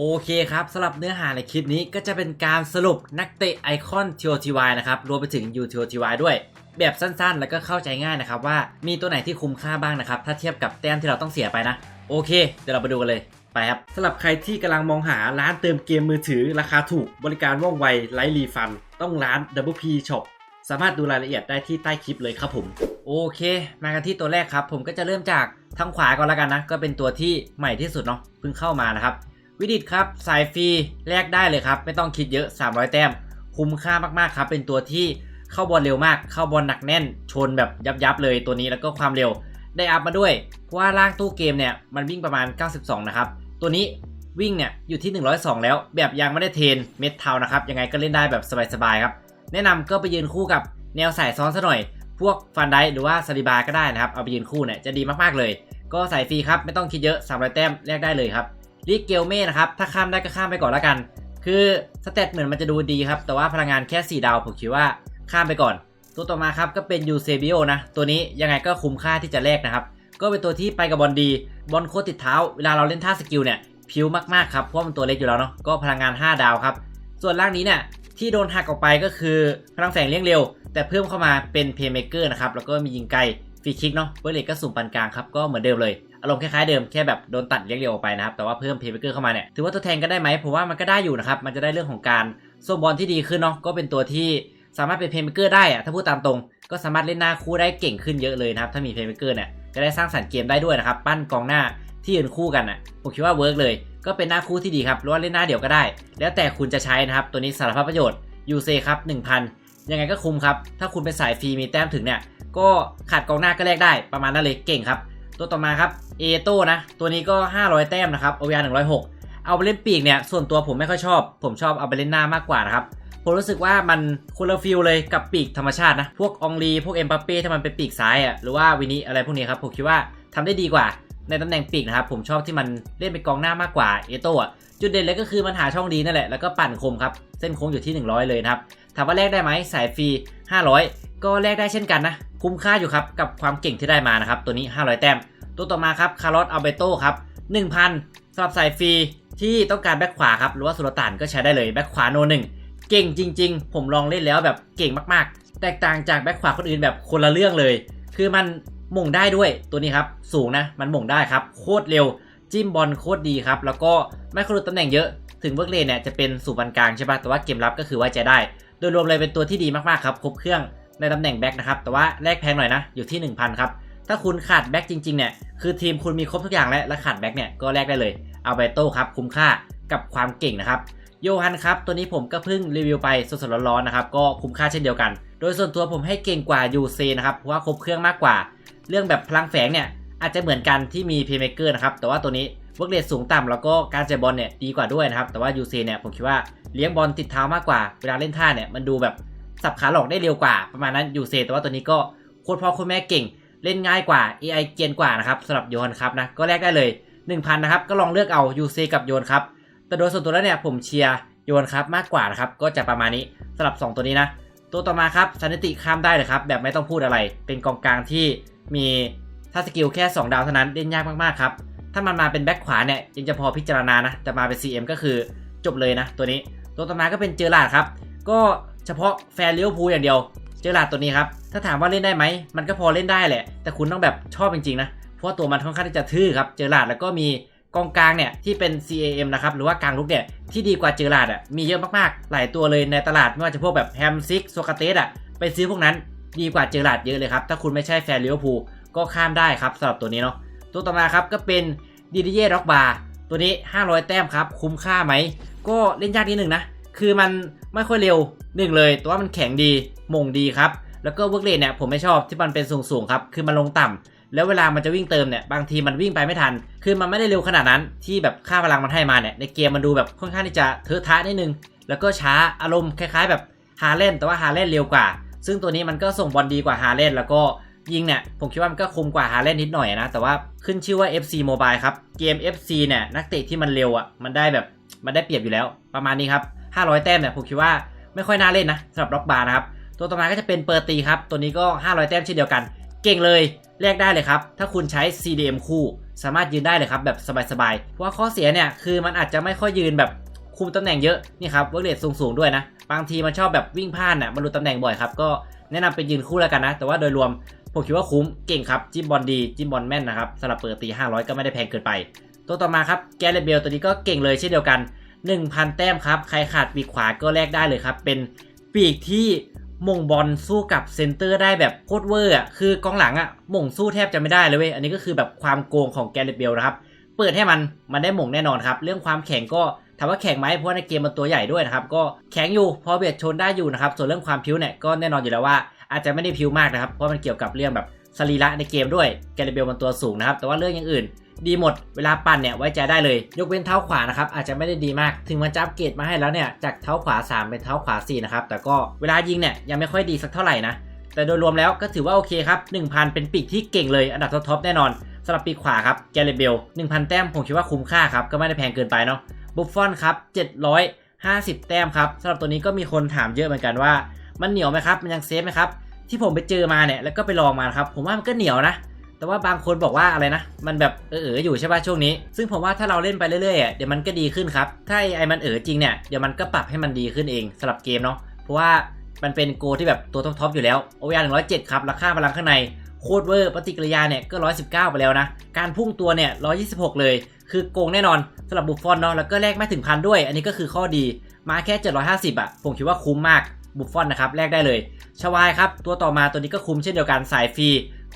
โอเคครับสำหรับเนื้อหาในคลิปนี้ก็จะเป็นการสรุปนักเตะไอคอน TOTY นะครับรวมไปถึง UTOTY ด้วย แบบสั้นๆ แล้วก็เข้าใจง่ายนะครับว่ามีตัวไหนที่คุ้มค่าบ้างนะครับ ถ้าเทียบกับแต้มที่เราต้องเสียไปนะ โอเค เดี๋ยวเราไปดูกันเลยไปครับสำหรับใครที่กำลังมองหาร้านเติมเกมมือถือ ราคาถูกบริการว่องไวไร้รีฟัน ต้องร้าน Double P Shop สามารถดูรายละเอียดได้ที่ใต้คลิปเลยครับผม โอเค มากันที่ตัวแรกครับ ผมก็จะเริ่มจากทางขวาก่อนแล้วกันนะ ก็เป็นตัวที่ใหม่ที่สุดเนาะเพิ่งเข้ามานะครับ วิดิตครับสายฟรีแลกได้เลยครับ ไม่ต้องคิดเยอะ 300 แต้ม คุ้มค่ามากๆครับ เป็นตัวที่เข้าบอลเร็วมาก เข้าบอลหนักแน่น ชนแบบยับๆเลยตัวนี้แล้วก็ความเร็วได้อัพมาด้วย เพราะว่าล่างตู้เกมเนี่ยมันวิ่งประมาณ 92 นะครับ ตัวนี้วิ่งเนี่ยอยู่ที่ 102 แล้ว แบบยังไม่ได้เทนเม็ดเทานะครับ ยังไงก็เล่นได้แบบสบายๆครับ แนะนำก็ไปยืนคู่กับแนวสายซ้อนซะหน่อย พวกฟันไดหรือว่าซาลิบาก็ได้นะครับ เอาไปยืนคู่เนี่ยจะดีมากๆเลย ก็ใส่ฟรีครับไม่ต้องคิดเยอะ300แต้มแลกได้เลยครับ ลิเกลเม่นะครับ ถ้าข้ามได้ก็ข้ามไปก่อนแล้วกัน คือสเตตเหมือนมันจะดูดีครับ แต่ว่าพลังงานแค่ 4 ดาวผมคิดว่าข้ามไปก่อน ตัวต่อมาครับก็เป็นยูเซบิโอนะ ตัวนี้ยังไงก็คุ้มค่าที่จะแลกนะครับ ก็เป็นตัวที่ไปกับบอลดี บอลโคตรติดเท้า เวลาเราเล่นท่าสกิลเนี่ยพิวมากๆครับ เพราะมันตัวเล็กอยู่แล้วเนาะ ก็พลังงาน 5 ดาวครับ ส่วนล่างนี้เนี่ยที่โดนหักออกไปก็คือพลังแฝงเลี้ยงเร็ว แต่เพิ่มเข้ามาเป็นเพย์เมเกอร์นะครับ แล้วก็มียิงไกลฟรีคิกเนาะเบอร์เลกก็สุ่มปานกลางครับ ก็เหมือนเดิมเลย อารมณ์คล้ายๆเดิมแค่แบบโดนตัดเลี้ยงเร็วออกไปนะครับแต่ว่าเพิ่มเพย์เมเกอร์เข้ามาเนี่ยถือว่าตัวแทนก็ได้ไหมผมว่ามันก็ได้อยู่นะครับมันจะได้เรื่องของการส่งบอลที่ดีขึ้นเนาะก็เป็นตัวที่สามารถเป็นเพย์เมเกอร์ได้อะถ้าพูดตามตรง ก็สามารถเล่นหน้าคู่ได้เก่งขึ้นเยอะเลยนะครับถ้ามีเพย์เมเกอร์เนี่ยจะได้สร้างสรรค์เกมได้ด้วยนะครับปั้นกองหน้าที่ยืนคู่กันอะผมคิดว่าเวิร์กเลย ก็เป็นหน้าคู่ที่ดีครับหรือว่าเล่นหน้าเดี่ยวก็ได้ แล้วแต่คุณจะใช้นะครับตัวนี้สารพัดประโยชน์ยูเซครับ1,000 ยังไงก็คุ้มครับถ้าคุณเป็นสายฟรีมีแต้มถึงเนี่ยก็ขาดกองหน้าก็แลกได้ประมาณนั้นเลยเก่งครับ ตัวต่อมาครับเอโต้นะ ตัวนี้ก็ 500 แต้มนะครับโอเวีย106เอาไปเล่นปีกเนี่ยส่วนตัวผมไม่ค่อยชอบ ผมชอบเอาไปเล่นหน้ามากกว่านะครับผมรู้สึกว่ามันคนละฟิลเลยกับปีกธรรมชาตินะ พวกองลีพวกเอ็มบัปเป้ถ้ามันเป็นปีกซ้ายอะหรือว่าวินิอะไรพวกนี้ครับผมคิดว่าทำได้ดีกว่า ในตำแหน่งปีกนะครับผมชอบที่มันเล่นเป็นกองหน้ามากกว่าเอโต้อะจุดเด่นเลยก็คือมันหาช่องดีนั่นแหละแล้วก็ปั่นคมครับเส้นโค้งอยู่ที่ 100 เลยนะครับถามว่าแลกได้ไหมสายฟรี500 ก็แลกได้เช่นกันนะ คุ้มค่าอยู่ครับกับความเก่งที่ได้มานะครับตัวนี้ 500 แต้ม ตัวต่อมาครับคาร์ลอสอัลเบโตครับ1,000สำหรับสายฟรีที่ต้องการแบ็คขวาครับหรือว่าสุลต่านก็ใช้ได้เลยแบ็คขวาโนหนึ่งเก่งจริง ๆ ผมลองเล่นแล้วแบบเก่งมากๆ แตกต่างจากแบ็คขวาคนอื่นแบบคนละเรื่องเลย คือมันม่งได้ด้วยตัวนี้ครับสูงนะมันม่งได้ครับโคตรเร็วจิ้มบอลโคตรดีครับแล้วก็ไม่ครู้ตำแหน่งเยอะถึงเวิร์กเลนเนี่ยจะเป็นสู่ปานกลางใช่ปะแต่ว่าเกมรับก็คือไว้ใจได้ โดยรวมเลยเป็นตัวที่ดีมากๆครับครบเครื่อง ในตำแหน่งแบ็คนะครับ แต่ว่าแลกแพงหน่อยนะ อยู่ที่ 1000 ครับ ถ้าคุณขาดแบ็คจริงๆ เนี่ย คือทีมคุณมีครบทุกอย่างแล้ว และขาดแบ็คเนี่ย ก็แลกได้เลย เอาเบโต้ครับ คุ้มค่ากับความเก่งนะครับ โยฮันครับ ตัวนี้ผมก็เพิ่งรีวิวไปสดๆร้อนๆนะครับ ก็คุ้มค่าเช่นเดียวกัน โดยส่วนตัวผมให้เก่งกว่ายูเซนะครับ เพราะว่าครบเครื่องมากกว่า เรื่องแบบพลังแฝงเนี่ย อาจจะเหมือนกันที่มีเพย์เมเกอร์นะครับ แต่ว่าตัวนี้เวิร์กเรทสูงต่ำแล้วก็การเจบอลเนี่ยดีกว่าด้วยนะครับ แต่ว่ายูเซเนี่ยผมคิดว่าเลี้ยงบอลติดเท้ามากกว่า เวลาเล่นท่าเนี่ยมันดูแบบ สับขาหลอกได้เร็วกว่า ประมาณนั้นยูเซแต่ว่าตัวนี้ก็โคตรพ่อโคตรแม่เก่ง เล่นง่ายกว่า AI เกียนกว่านะครับสำหรับโยนครับนะก็แลกได้เลย 1,000นะครับก็ลองเลือกเอายูเซกับโยนครับแต่โดยส่วนตัวแล้วเนี่ยผมเชียร์โยนครับมากกว่านะครับก็จะประมาณนี้สำหรับ 2 ตัวนี้นะ ตัวต่อมาครับสันติข้ามได้เลยครับแบบไม่ต้องพูดอะไร เป็นกองกลางที่มีถ้าสกิลแค่ 2 ดาวเท่านั้นเล่นยากมากๆครับถ้ามันมาเป็นแบ็คขวาเนี่ยยังจะพอพิจารณานะแต่มาเป็น CM ก็คือจบเลยนะ ตัวนี้ตัวต่อมาก็เป็นเจอร์ลาดครับก็ เฉพาะแฟนเลี้ยวภูอย่างเดียวเจอร์ลาดตัวนี้ครับ ถ้าถามว่าเล่นได้ไหม มันก็พอเล่นได้แหละ แต่คุณต้องแบบชอบจริงๆนะ เพราะตัวมันค่อนข้างที่จะทื่อครับ เจอร์ลาดแล้วก็มีกองกลางเนี่ยที่เป็น CAM นะครับ หรือว่ากลางลุกเนี่ยที่ดีกว่าเจอร์ลาดอะ มีเยอะมากๆ หลายตัวเลยในตลาดไม่ว่าจะพวกแบบแฮมซิกโซกาเตสอะ ไปซื้อพวกนั้นดีกว่าเจอร์ลาดเยอะเลยครับ ถ้าคุณไม่ใช่แฟนเลี้ยวภูก็ข้ามได้ครับสำหรับตัวนี้เนาะ ตัวต่อมาครับก็เป็นดีดีเย่ร็อกบาร์ตัวนี้ 500 แต้มครับ คุ้มค่าไหม ก็เล่นยากนิดหนึ่งนะ คือมันไม่ค่อยเร็วหนึ่งเลยแต่ว่ามันแข็งดีมงดีครับ แล้วก็เวิร์กเลนเนี่ยผมไม่ชอบที่มันเป็นสูงๆครับ คือมันลงต่ำแล้วเวลามันจะวิ่งเติมเนี่ยบางทีมันวิ่งไปไม่ทัน คือมันไม่ได้เร็วขนาดนั้นที่แบบค่าพลังมันให้มาเนี่ยในเกมมันดูแบบค่อนข้างที่จะเทอะทะนิดนึง แล้วก็ช้าอารมณ์คล้าย ๆ แบบฮาเล่นแต่ว่าฮาเล่นเร็วกว่า ซึ่งตัวนี้มันก็ส่งบอลดีกว่าฮาเล่นแล้วก็ยิงเนี่ยผมคิดว่ามันก็คุมกว่าฮาเล่นนิดหน่อยนะ แต่ว่าขึ้นชื่อว่า FC Mobile ครับ เกม FC เนี่ยนักเตะที่มันเร็วอะมันได้แบบมันได้เปรียบอยู่แล้วประมาณนี้ครับ 500 แต้มเนี่ยผมคิดว่าไม่ค่อยน่าเล่นนะสำหรับล็อกบาร์นะครับ ตัวต่อมาก็จะเป็นเปอร์ตีครับ ตัวนี้ก็ 500 แต้มเช่นเดียวกัน เก่งเลยแลกได้เลยครับ ถ้าคุณใช้ CDM คู่ สามารถยืนได้เลยครับแบบสบายๆ เพราะว่าข้อเสียเนี่ยคือมันอาจจะไม่ค่อยยืนแบบคุมตำแหน่งเยอะนี่ครับเวิร์กเรทสูงๆด้วยนะ บางทีมันชอบแบบวิ่งพลาดน่ะมันหลุดตำแหน่งบ่อยครับก็แนะนำเป็นยืนคู่แล้วกันนะ แต่ว่าโดยรวมผมคิดว่าคุ้มเก่งครับจิ้มบอลดีจิ้มบอลแม่นนะครับสำหรับเปิดตี500 ก็ไม่ได้แพงเกินไป ตัวต่อมาครับแกเรตเบลตัวนี้ก็เก่งเลยเช่นเดียวกัน 1,000 แต้มครับ ใครขาดปีกขวาก็แลกได้เลยครับ เป็นปีกที่มงบอลสู้กับเซนเตอร์ได้แบบโคตรเวอร์อะ คือกองหลังอะมงสู้แทบจะไม่ได้เลยเว้ย อันนี้ก็คือแบบความโกงของแกเรเบลนะครับ เปิดให้มัน มันได้ม่งแน่นอนครับ เรื่องความแข็งก็ถามว่าแข็งไหมเพราะว่าในเกมมันตัวใหญ่ด้วยนะครับ ก็แข็งอยู่ พอเบียดชนได้อยู่นะครับ ส่วนเรื่องความพิ้วเนี่ยก็แน่นอนอยู่แล้วว่า อาจจะไม่ได้พิ้วมากนะครับ เพราะมันเกี่ยวกับเรื่องแบบ สรีระในเกมด้วยแกเรเบลมันตัวสูงนะครับ แต่ว่าเรื่องอย่างอื่น ดีหมดเวลาปั่นเนี่ยไว้ใจได้เลย ยกเว้นเท้าขวานะครับอาจจะไม่ได้ดีมาก ถึงมันจะอัปเกรดมาให้แล้วเนี่ยจากเท้าขวา 3 เป็นเท้าขวา4นะครับแต่ก็เวลายิงเนี่ยยังไม่ค่อยดีสักเท่าไหร่นะแต่โดยรวมแล้วก็ถือว่าโอเคครับ1,000 เป็นปีกที่เก่งเลยอันดับท็อปๆแน่นอนสำหรับปีกขวาครับแกเรเบล1,000 แต้มผมคิดว่าคุ้มค่าครับก็ไม่ได้แพงเกินไปเนาะบุฟฟอนครับ750 แต้มครับสำหรับตัวนี้ก็มีคนถามเยอะเหมือนกันว่า มันเหนียวไหมครับ มันยังเซฟไหมครับ ที่ผมไปเจอมาเนี่ยแล้วก็ไปลองมาครับ ผมว่ามันก็เหนียวนะ แต่ว่าบางคนบอกว่าอะไรนะ มันแบบเออๆอยู่ใช่ป่ะช่วงนี้ ซึ่งผมว่าถ้าเราเล่นไปเรื่อยๆอะเดี๋ยวมันก็ดีขึ้นครับ ถ้าไอ้มันเออจริงเนี่ยเดี๋ยวมันก็ปรับให้มันดีขึ้นเองสำหรับเกมเนาะ เพราะว่ามันเป็นโกที่แบบตัวท็อปๆอยู่แล้วโอยา107ครับราคาพลังข้างในโคตรเวอร์ปฏิกิริยาเนี่ยก็ 119 ไปแล้วนะ การพุ่งตัวเนี่ย 126 เลย คือโกงแน่นอนสำหรับบุฟฟอนเนาะแล้วก็แลกไม่ถึงพันด้วย อันนี้ก็คือข้อดีมาแค่ 750อะผมคิดว่าคุ้มมาก บุฟฟอนนะครับแลกได้เลยชวายครับตัวต่อมาตัวนี้ก็คุ้มเช่นเดียวกันสายฟรี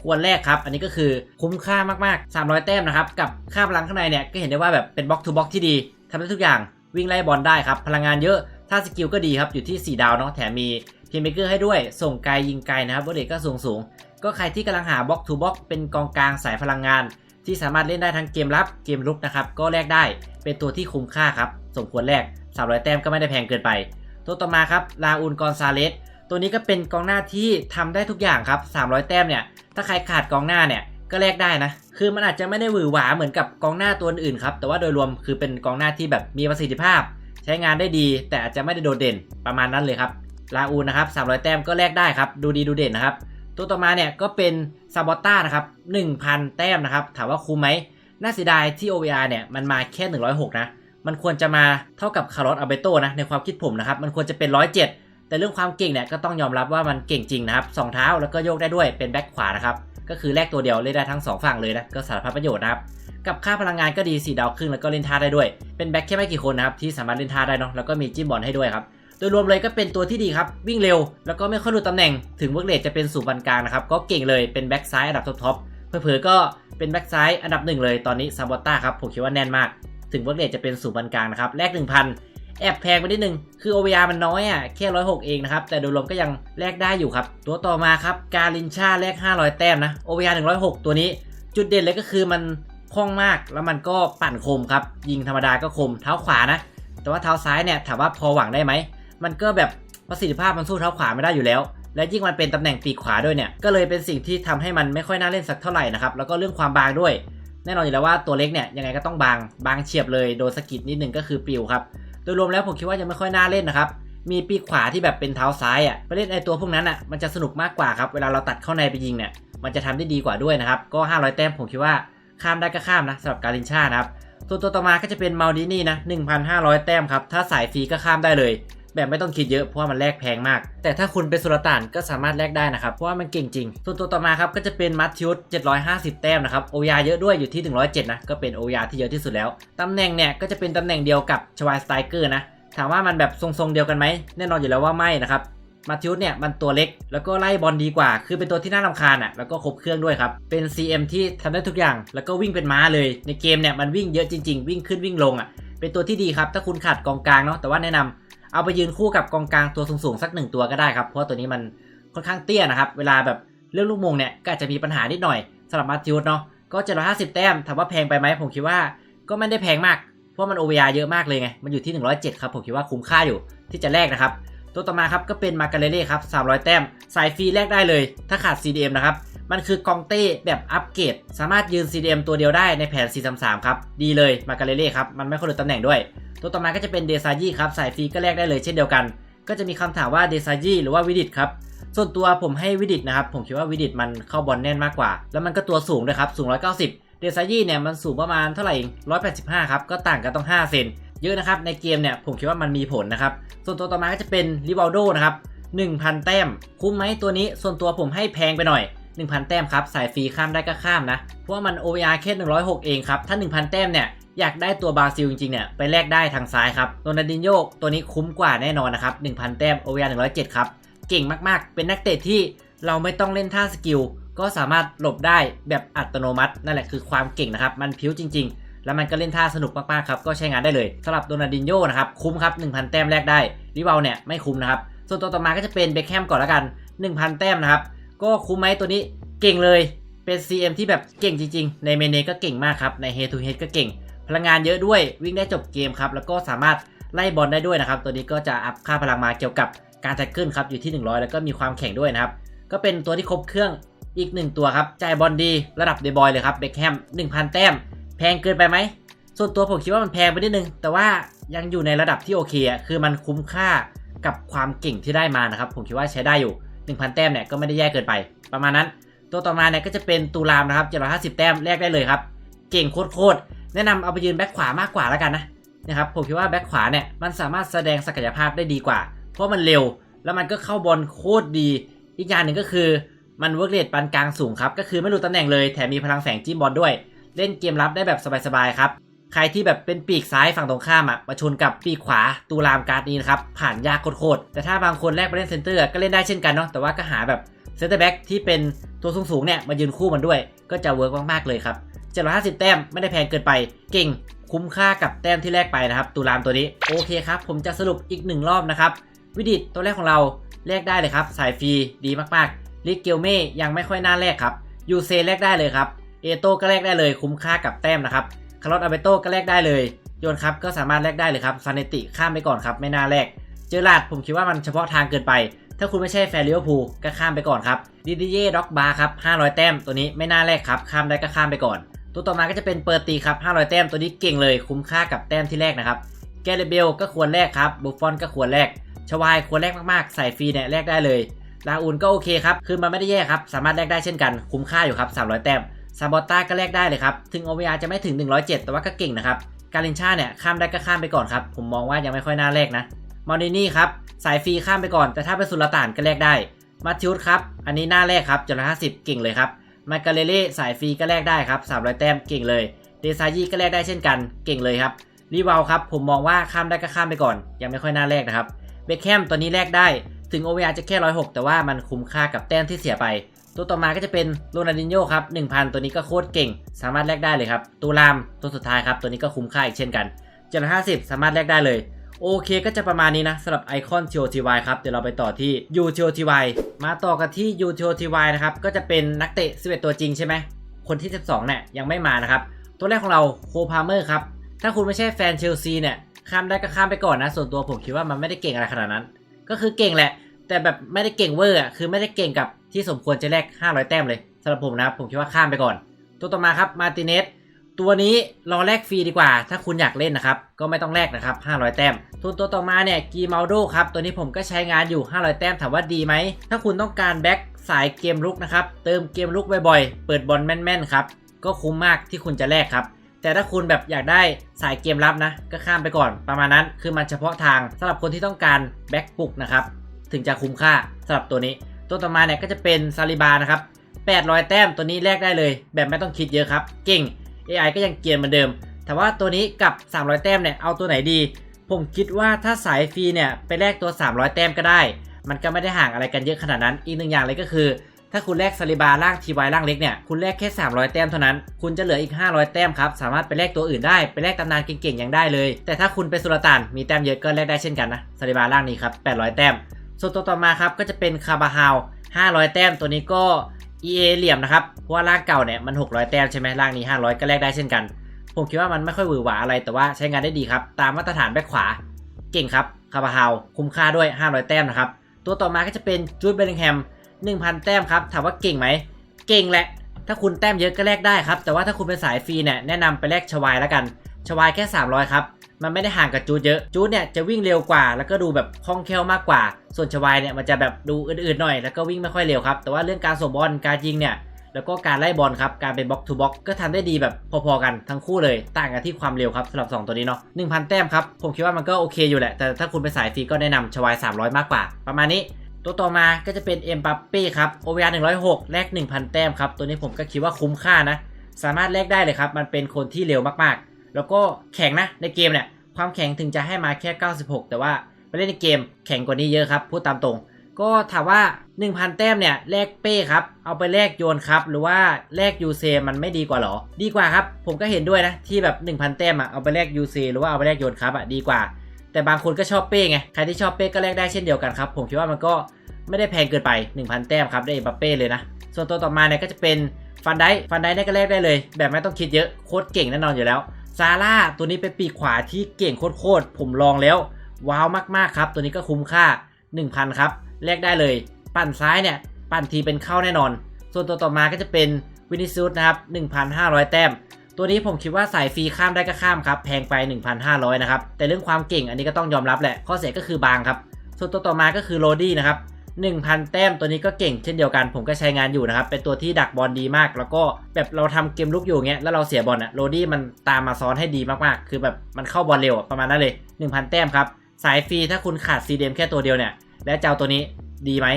ควรแรกครับ อันนี้ก็คือคุ้มค่ามากๆ 300 แต้มนะครับ กับค่าพลังข้างในเนี่ยก็เห็นได้ว่าแบบเป็นบล็อกทูบล็อกที่ดีทำได้ทุกอย่างวิ่งไล่บอลได้ครับ พลังงานเยอะ ถ้าสกิลก็ดีครับ อยู่ที่ 4 ดาวเนาะแถมมีพีเมเกอร์ให้ด้วย ส่งไกลยิงไกลนะครับเวอร์เดก็สูงสูง ก็ใครที่กำลังหาบล็อกทูบล็อกเป็นกองกลางสายพลังงาน ที่สามารถเล่นได้ทั้งเกมรับเกมรุกนะครับก็แลกได้เป็นตัวที่คุ้มค่าครับสมควรแลก300 แต้มก็ไม่ได้แพงเกินไป ตัวต่อมาครับลาอูนกอนซาเลสตัวนี้ก็เป็นกองหน้าที่ทำได้ทุกอย่างครับ 300 แต้มเนี่ย ถ้าใครขาดกองหน้าเนี่ยก็แลกได้นะ คือมันอาจจะไม่ได้หวือหวาเหมือนกับกองหน้าตัวอื่นครับ แต่ว่าโดยรวมคือเป็นกองหน้าที่แบบมีประสิทธิภาพ ใช้งานได้ดี แต่อาจจะไม่ได้โดดเด่นประมาณนั้นเลยครับ ลาอูนนะครับ 300 แต้มก็แลกได้ครับ ดูดีดูเด่นนะครับ ตัวต่อมาเนี่ยก็เป็นซาบอต้านะครับ 1,000 แต้มนะครับ ถามว่าคุ้มไหม น่าเสียดายที่ OVR เนี่ยมันมาแค่ 106 นะ มันควรจะมาเท่ากับคาร์ลอสอัลเบโตนะในความคิดผมนะครับมันควรจะเป็น 107 แต่เรื่องความเก่งเนี่ยก็ต้องยอมรับว่ามันเก่งจริงนะครับสองเท้าแล้วก็โยกได้ด้วยเป็นแบ็คขวานะครับก็คือแลกตัวเดียวเล่นได้ทั้ง 2 ฝั่งเลยนะก็สารพัดประโยชน์นะครับกับค่าพลังงานก็ดี4ดาวครึ่งแล้วก็เล่นท่าได้ด้วย เป็นแบ็คแค่ไม่กี่คนนะครับที่สามารถเล่นท่าได้เนาะแล้วก็มีจิ้มบอลให้ด้วยครับโดยรวมเลยก็เป็นตัวที่ดีครับวิ่งเร็ว แล้วก็ไม่ค่อยหลุดตำแหน่งถึงเวิร์กเลทจะเป็นสูงปานกลางนะครับก็เก่งเลยเป็นแบ็คซ้ายอันดับท็อปๆเผลอๆก็เป็นแบ็คซ้ายอันดับหนึ่งเลยตอนนี้ซาบอต้าครับผมคิดว่าแน่นมาก ถึงเวิร์กเลทจะเป็นสูงปานกลางนะครับแลก1,000 แอบแพงไปนิดนึง คือ OVR มันน้อยอะแค่106เองนะครับ แต่โดยรวมก็ยังแลกได้อยู่ครับ ตัวต่อมาครับกาลินชาแลก500 แต้มนะ OVR 106 ตัวนี้ จุดเด่นเลยก็คือมันคล่องมากแล้วมันก็ปั่นคมครับยิงธรรมดาก็คมเท้าขวานะ แต่ว่าเท้าซ้ายเนี่ยถามว่าพอหวังได้ไหมมันก็แบบประสิทธิภาพมันสู้เท้าขวาไม่ได้อยู่แล้ว และยิ่งมันเป็นตำแหน่งปีกขวาด้วยเนี่ยก็เลยเป็นสิ่งที่ทำให้มันไม่ค่อยน่าเล่นสักเท่าไหร่นะครับแล้วก็เรื่องความบางด้วย แน่นอนอยู่แล้วว่าตัวเล็กเนี่ยยังไงก็ต้องบางบางเฉียบเลยโดนสกิดนิดนึงก็คือปิวครับโดยรวมแล้วผมคิดว่ายังไม่ค่อยน่าเล่นนะครับมีปีกขวาที่แบบเป็นเท้าซ้ายอะไปเล่นไอตัวพวกนั้นอะมันจะสนุกมากกว่าครับเวลาเราตัดเข้าในไปยิงเนี่ยมันจะทำได้ดีกว่าด้วยนะครับก็ 500 แต้มผมคิดว่าข้ามได้ก็ข้ามนะสำหรับการินชานะครับตัวตัวต่อมาก็จะเป็นมาดินี่นะ1,500 แต้มครับถ้าสายฟรีก็ข้ามได้เลย แบบไม่ต้องคิดเยอะเพราะว่ามันแลกแพงมาก แต่ถ้าคุณเป็นสุลต่านก็สามารถแลกได้นะครับเพราะว่ามันเก่งจริง ส่วนตัวต่อมาครับก็จะเป็นมัตทิวส์750 แต้มนะครับโอยาเยอะด้วยอยู่ที่ 107 นะก็เป็นโอยาที่เยอะที่สุดแล้วตำแหน่งเนี่ยก็จะเป็นตำแหน่งเดียวกับชวายสไตรเกอร์นะถามว่ามันแบบทรงๆเดียวกันไหมแน่นอนอยู่แล้วว่าไม่นะครับมาทิวส์เนี่ยมันตัวเล็กแล้วก็ไล่บอลดีกว่า คือเป็นตัวที่น่ารำคาญอะแล้วก็ครบเครื่องด้วยครับ เป็น CM ที่ทำได้ทุกอย่าง แล้วก็วิ่งเป็นม้าเลย ในเกมเนี่ยมันวิ่งเยอะจริง ๆ วิ่งขึ้นวิ่งลงอะ เป็นตัวที่ดีครับ ถ้าคุณขาดกองกลางเนาะแต่ว่าแนะนำ เอาไปยืนคู่กับกองกลางตัวสูงๆสักหนึ่งตัวก็ได้ครับ เพราะว่าตัวนี้มันค่อนข้างเตี้ยนะครับ เวลาแบบเรื่องลูกมงเนี่ยก็อาจจะมีปัญหานิดหน่อยสำหรับมาทิวส์เนาะก็จะร้อยห้าสิบแต้มถามว่าแพงไปไหมผมคิดว่าก็ไม่ได้แพงมากเพราะมันโอเวียเยอะมากเลยไงมันอยู่ที่หนึ่งร้อยเจ็ดครับผมคิดว่าคุ้มค่าอยู่ที่จะแลกนะครับ ตัวต่อมาครับก็เป็นมาการเล่ครับ300 แต้ม สายฟรีแลกได้เลย ถ้าขาด CDM นะครับ มันคือกองเต้แบบอัปเกรด สามารถยืน CDM ตัวเดียวได้ในแผน 433 ครับ ดีเลยมาการเล่ครับ มันไม่คนละตำแหน่งด้วย ตัวต่อมาก็จะเป็นเดซายี่ครับ สายฟรีก็แลกได้เลยเช่นเดียวกัน ก็จะมีคำถามว่าเดซายี่หรือว่าวิดิตครับ ส่วนตัวผมให้วิดิตนะครับ ผมคิดว่าวิดิตมันเข้าบอลแน่นมากกว่า แล้วมันก็ตัวสูงด้วยครับ สูง 190 เดซายี่เนี่ยมันสูงประมาณเท่าไหร่เอง185 ครับ ก็ต่างกันต้อง 5 เซน เยอะนะครับในเกมเนี่ยผมคิดว่ามันมีผลนะครับ ส่วนตัวต่อมาก็จะเป็นริวัลโดนะครับ1,000 แต้ม คุ้มไหมตัวนี้ส่วนตัวผมให้แพงไปหน่อย 1,000 แต้มครับ สายฟรีข้ามได้ก็ข้ามนะ เพราะว่ามัน OVR แค่ 106 เองครับ ถ้า 1,000 แต้มเนี่ยอยากได้ตัวบราซิลจริงๆเนี่ยไปแลกได้ทางซ้ายครับโรนัลดินโยตัวนี้คุ้มกว่าแน่นอนนะครับ 1,000 แต้ม OVR 107 ครับ เก่งมากๆ เป็นนักเตะที่เราไม่ต้องเล่นท่าสกิลก็สามารถหลบได้แบบอัตโนมัติ นั่นแหละคือความเก่งนะครับ มันพิ้วจริง ๆ แล้วมันก็เล่นท่าสนุกมากๆครับก็ใช้งานได้เลยสำหรับโรนัลดินโยนะครับคุ้มครับ 1,000 แต้มแลกได้ริวัลเนี่ยไม่คุ้มนะครับส่วนตัวต่อมาก็จะเป็นเบคแฮมก่อนละกัน 1,000 แต้มนะครับก็คุ้มไหมตัวนี้เก่งเลยเป็น CM ที่แบบเก่งจริงๆ ในเมเนก็เก่งมากครับ ใน Head to Head ก็เก่ง พลังงานเยอะด้วยวิ่งได้จบเกมครับ แล้วก็สามารถไล่บอลได้ด้วยนะครับ ตัวนี้ก็จะอัพค่าพลังมาเกี่ยวกับการแท็กเกิลครับ อยู่ที่ 100 แล้วก็มีความแข็งด้วยนะครับ ก็เป็นตัวที่ครบเครื่องอีกหนึ่งตัวครับจ่ายบอลดีระดับเดบอยเลยครับเบคแฮม1,000 แต้ม แพงเกินไปไหม ส่วนตัวผมคิดว่ามันแพงไปนิดนึง แต่ว่ายังอยู่ในระดับที่โอเคอะคือมันคุ้มค่ากับความเก่งที่ได้มานะครับ ผมคิดว่าใช้ได้อยู่ 1,000 แต้มเนี่ยก็ไม่ได้แย่เกินไป ประมาณนั้น ตัวต่อมาเนี่ยก็จะเป็นตูรามนะครับ750 แต้มแลกได้เลยครับ เก่งโคตรๆ แนะนำเอาไปยืนแบ็คขวามากกว่าแล้วกันนะนะครับ ผมคิดว่าแบ็คขวาเนี่ยมันสามารถแสดงศักยภาพได้ดีกว่า เพราะมันเร็ว แล้วมันก็เข้าบอลโคตรดี อีกอย่างหนึ่งก็คือมันเวิร์กเรทปานกลางสูงครับ ก็คือไม่รู้ตำแหน่งเลย แถมมีพลังแฝงจิ้มบอลด้วย เล่นเกมรับได้แบบสบายๆครับ ใครที่แบบเป็นปีกซ้ายฝั่งตรงข้ามอะมาชนกับปีกขวาตูรามการ์ดนี้นะครับผ่านยากโคตรๆแต่ถ้าบางคนแลกไปเล่นเซนเตอร์ก็เล่นได้เช่นกันเนาะแต่ว่าก็หาแบบเซนเตอร์แบ็กที่เป็นตัวสูงๆเนี่ยมายืนคู่มันด้วย ก็จะเวิร์กมากๆเลยครับ750 แต้มไม่ได้แพงเกินไป เก่งคุ้มค่ากับแต้มที่แลกไปนะครับตูรามตัวนี้โอเคครับ ผมจะสรุปอีกหนึ่งรอบนะครับวิดิตตัวแรกของเราแลกได้เลยครับ สายฟรีดีมากๆลิกเกลเม่ยังไม่ค่อยน่าแลกครับยูเซแลกได้เลยครับ เอโต้ก็แลกได้เลยคุ้มค่ากับแต้มนะครับคาร์ลอตอาเบโต้ก็แลกได้เลย โยนครับก็สามารถแลกได้เลยครับซานเนติข้ามไปก่อนครับไม่น่าแลกเจอราดผมคิดว่ามันเฉพาะทางเกินไป ถ้าคุณไม่ใช่แฟนลิเวอร์พูลก็ข้ามไปก่อนครับดิดิเย่ด็อกบาร์ครับ500 แต้มตัวนี้ไม่น่าแลกครับข้ามได้ก็ข้ามไปก่อน ตัวต่อมาก็จะเป็นเปอร์ตีครับ500 แต้มตัวนี้เก่งเลยคุ้มค่ากับแต้มที่แรกนะครับแกเรเบลก็ควรแลกครับบุฟฟอนก็ควรแลกชวายควรแลกมากๆ ใส่ฟรีเนี่ยแลกได้เลยลาอูนก็โอเคครับคือมันไม่ได้แย่ครับสามารถแลกได้เช่นกันคุ้มค่าอยู่ครับ300 แต้ม ซาบอต้าก็แลกได้เลยครับ ถึง OVR จะไม่ถึง 107 แต่ว่าก็เก่งนะครับ การินชาเนี่ยข้ามได้ก็ข้ามไปก่อนครับ ผมมองว่ายังไม่ค่อยน่าแลกนะมอนินี่ครับ สายฟรีข้ามไปก่อน แต่ถ้าเป็นสุลต่านก็แลกได้ มาทิวส์ครับ อันนี้น้าแรกครับจุดละห้าสิบเก่งเลยครับ มาการเลเล่สายฟรีก็แลกได้ครับ300แต้มเก่งเลย เดซายี่ก็แลกได้เช่นกัน เก่งเลยครับรีวาลครับ ผมมองว่าข้ามได้ก็ข้ามไปก่อน ยังไม่ค่อยน่าแลกนะครับ เบคแฮมตัวนี้แลกได้ ถึง OVR จะแค่106แต่ว่ามันคุ้มค่ากับแต้มที่เสียไป ตัวต่อมาก็จะเป็นโรนัลดินโญครับ1,000 ตัวนี้ก็โคตรเก่ง สามารถแลกได้เลยครับตูรามตัวสุดท้ายครับตัวนี้ก็คุ้มค่าอีกเช่นกัน750 สามารถแลกได้เลยโอเคก็จะประมาณนี้นะสำหรับไอคอน TOTY ครับ เดี๋ยวเราไปต่อที่ UTOTY มาต่อกันที่ UTOTY นะครับ ก็จะเป็นนักเตะ 11 ตัวจริงใช่ไหม คนที่ 12 เนี่ย ยังไม่มานะครับ ตัวแรกของเราโคพาเมอร์ครับ ถ้าคุณไม่ใช่แฟนเชลซีเนี่ย ข้ามได้ก็ข้ามไปก่อนนะ ส่วนตัวผมคิดว่ามันไม่ได้เก่งอะไรขนาดนั้น ก็คือเก่งแหละ แต่แบบไม่ได้เก่งเวอร์อะคือไม่ได้เก่งกับ ที่สมควรจะแลก 500 แต้มเลยสำหรับผมนะครับผมคิดว่าข้ามไปก่อน ตัวต่อมาครับมาติเนสตัวนี้รอแลกฟรีดีกว่า ถ้าคุณอยากเล่นนะครับ ก็ไม่ต้องแลกนะครับ 500 แต้มทุนตัวต่อมาเนี่ยกีมาลโดครับ ตัวนี้ผมก็ใช้งานอยู่ 500 แต้มถามว่าดีไหม ถ้าคุณต้องการแบ็กสายเกมลุกนะครับ เติมเกมลุกบ่อยๆ เปิดบอลแม่นๆครับ ก็คุ้มมากที่คุณจะแลกครับ แต่ถ้าคุณแบบอยากได้สายเกมรับนะ ก็ข้ามไปก่อน ประมาณนั้น คือมันเฉพาะทางสำหรับคนที่ต้องการแบ็กปุกนะครับ ถึงจะคุ้มค่าสำหรับตัวนี้ ตัวต่อมาเนี่ยก็จะเป็นซาลิบานะครับ800 แต้มตัวนี้แลกได้เลย แบบไม่ต้องคิดเยอะครับ เก่ง AI ก็ยังเกียนเหมือนเดิม แต่ว่าตัวนี้กับ 300 แต้มเนี่ยเอาตัวไหนดี ผมคิดว่าถ้าสายฟรีเนี่ยไปแลกตัว 300 แต้มก็ได้ มันก็ไม่ได้ห่างอะไรกันเยอะขนาดนั้น อีกหนึ่งอย่างเลยก็คือ ถ้าคุณแลกซาลิบาร่างทีวายร่างเล็กเนี่ยคุณแลกแค่ 300 แต้มเท่านั้น คุณจะเหลืออีก 500 แต้มครับสามารถไปแลกตัวอื่นได้ไปแลกตำนานเก่งๆยังได้เลย แต่ถ้าคุณเป็นสุลต่านมีแต้มเยอะก็แลกได้เช่นกันนะซาลิบาร่างนี้ครับ800 แต้ม ส่วนตัวต่อมาครับก็จะเป็นคาบาฮาว500 แต้มตัวนี้ก็ EA เหลี่ยมนะครับ เพราะว่าร่างเก่าเนี่ยมัน 600 แต้มใช่ไหมร่างนี้ 500 ก็แลกได้เช่นกัน ผมคิดว่ามันไม่ค่อยหวือหวาอะไร แต่ว่าใช้งานได้ดีครับ ตามมาตรฐานแบ็คขวา เก่งครับคาบาฮาวคุ้มค่าด้วย 500 แต้มนะครับ ตัวต่อมาก็จะเป็นจูดเบลลิงแฮม1,000 แต้มครับ ถามว่าเก่งไหม เก่งแหละ ถ้าคุณแต้มเยอะก็แลกได้ครับ แต่ว่าถ้าคุณเป็นสายฟรีเนี่ยแนะนำไปแลกชวายแล้วกัน ชวายแค่ 300 ครับ มันไม่ได้ห่างกับจูดเยอะ จูดเนี่ยจะวิ่งเร็วกว่า แล้วก็ดูแบบคล่องแคล่วมากกว่า ส่วนชวายเนี่ยมันจะแบบดูอื่นๆหน่อย แล้วก็วิ่งไม่ค่อยเร็วครับ แต่ว่าเรื่องการส่งบอล การยิงเนี่ย แล้วก็การไล่บอลครับ การเป็นบล็อกทูบล็อกก็ทำได้ดีแบบพอๆกันทั้งคู่เลย ต่างกันที่ความเร็วครับสำหรับ 2 ตัวนี้เนาะ1,000 แต้มครับ ผมคิดว่ามันก็โอเคอยู่แหละ แต่ถ้าคุณไปสายฟรีก็แนะนำชวาย 300 มากกว่า ประมาณนี้ตัวต่อมาก็จะเป็นเอ็มบัปเป้ครับโอเวอร์106แลก1,000แต้มครับ ตัวนี้ผมก็คิดว่าคุ้มค่านะ สามารถแลกได้เลยครับ มันเป็นคนที่เร็วมากๆ แล้วก็แข็งนะในเกมเนี่ยความแข็งถึงจะให้มาแค่ 96 แต่ว่าไปเล่นในเกมแข็งกว่านี้เยอะครับพูดตามตรง ก็ถามว่า 1,000 แต้มเนี่ยแลกเป้ครับเอาไปแลกโยนครับหรือว่าแลกยูเซมันไม่ดีกว่าหรอ ดีกว่าครับผมก็เห็นด้วยนะที่แบบ 1,000 แต้มอะเอาไปแลกยูเซหรือว่าเอาไปแลกโยนครับอะดีกว่า แต่บางคนก็ชอบเป้ไงใครที่ชอบเป้ก็แลกได้เช่นเดียวกันครับผมคิดว่ามันก็ไม่ได้แพงเกินไป 1,000 แต้มครับได้เอ็มบัปเป้เลยนะส่วนตัวต่อมาเนี่ยก็จะเป็นฟันไดฟันไดเนี่ยก็แลกได้เลย แบบไม่ต้องคิดเยอะโคตรเก่งแน่นอนอยู่แล้ว ซาร่าตัวนี้เป็นปีกขวาที่เก่งโคตรๆผมลองแล้ว ว้าวมากๆครับ ตัวนี้ก็คุ้มค่า 1,000 ครับแลกได้เลย ปั่นซ้ายเนี่ย ปั่นทีเป็นเข้าแน่นอน ส่วนตัวต่อมาก็จะเป็นวินิซูสนะครับ 1,500 แต้ม ตัวนี้ผมคิดว่าสายฟรีข้ามได้ก็ข้ามครับ แพงไป 1,500 นะครับ แต่เรื่องความเก่งอันนี้ก็ต้องยอมรับแหละ ข้อเสียก็คือบางครับ ส่วนตัวต่อมาก็คือโรดี้นะครับ 1,000 แต้มตัวนี้ก็เก่งเช่นเดียวกัน ผมก็ใช้งานอยู่นะครับ เป็นตัวที่ดักบอลดีมาก แล้วก็แบบเราทำเกมลุกอยู่เงี้ยแล้วเราเสียบอลอะโรดี้มันตามมาซ้อนให้ดีมากๆ คือแบบมันเข้าบอลเร็วประมาณนั้นเลย 1,000 แต้มครับ สายฟรีถ้าคุณขาดซีเดมแค่ตัวเดียวเนี่ย แล้วเจ้าตัวนี้ดีไหม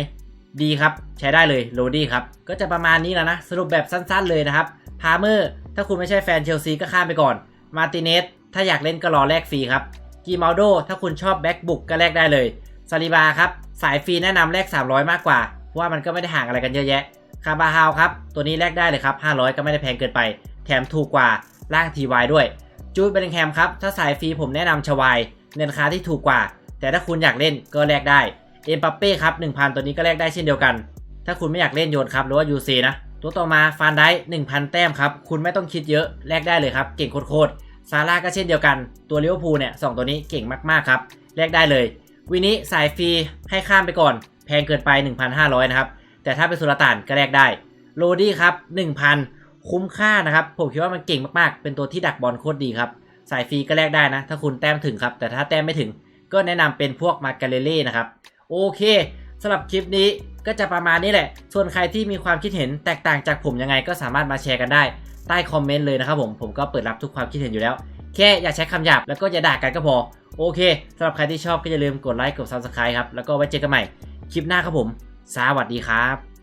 ดีครับ ใช้ได้เลยโรดี้ครับ ก็จะประมาณนี้แล้วนะ สรุปแบบสั้นๆเลยนะครับพาเมอร์ถ้าคุณไม่ใช่แฟนเชลซีก็ข้ามไปก่อนมาติเนสถ้าอยากเล่นก็รอแลกฟรีครับกีมาโดถ้าคุณชอบแบ็กบุกก็แลกได้เลยซาลิบาครับายฟรีแนะนำแลก300 มากกว่าเพราะว่ามันก็ไม่ได้ห่างอะไรกันเยอะแยะคาบาฮาวครับ ตัวนี้แลกได้เลยครับ 500 ก็ไม่ได้แพงเกินไป แถมถูกกว่าร่างทีวายด้วยจูดเบลแฮมครับ ถ้าสายฟรีผมแนะนำชวายในราคาที่ถูกกว่า แต่ถ้าคุณอยากเล่นก็แลกได้เอ็มปัปเป้ครับ1,000 ตัวนี้ก็แลกได้เช่นเดียวกัน ถ้าคุณไม่อยากเล่นโยนครับหรือว่า UC นะตัวต่อมาฟานได้1,000 แต้มครับคุณไม่ต้องคิดเยอะแลกได้เลยครับเก่งโคตรๆซาร่าก็เช่นเดียวกันตัวลิเวพูลเนี่ยสองตัวนี้เก่งมากๆครับแลกได้เลย วินี้สายฟรีให้ข้ามไปก่อน แพงเกินไป 1,500 นะครับ แต่ถ้าเป็นสุลต่านก็แลกได้ โรดี้ครับ 1,000 คุ้มค่านะครับ ผมคิดว่ามันเก่งมากๆ เป็นตัวที่ดักบอลโคตรดีครับ สายฟรีก็แลกได้นะ ถ้าคุณแต้มถึงครับ แต่ถ้าแต้มไม่ถึง ก็แนะนำเป็นพวกมาการเล่นะครับ โอเคสำหรับคลิปนี้ก็จะประมาณนี้แหละ ส่วนใครที่มีความคิดเห็นแตกต่างจากผมยังไงก็สามารถมาแชร์กันได้ใต้คอมเมนต์เลยนะครับผม ผมก็เปิดรับทุกความคิดเห็นอยู่แล้ว แค่อย่าใช้คำหยาบแล้วก็อย่าด่ากันก็พอ โอเคสำหรับใครที่ชอบก็อย่าลืมกดไลค์กด subscribe ครับ แล้วก็ไว้เจอกันใหม่คลิปหน้าครับผม สวัสดีครับ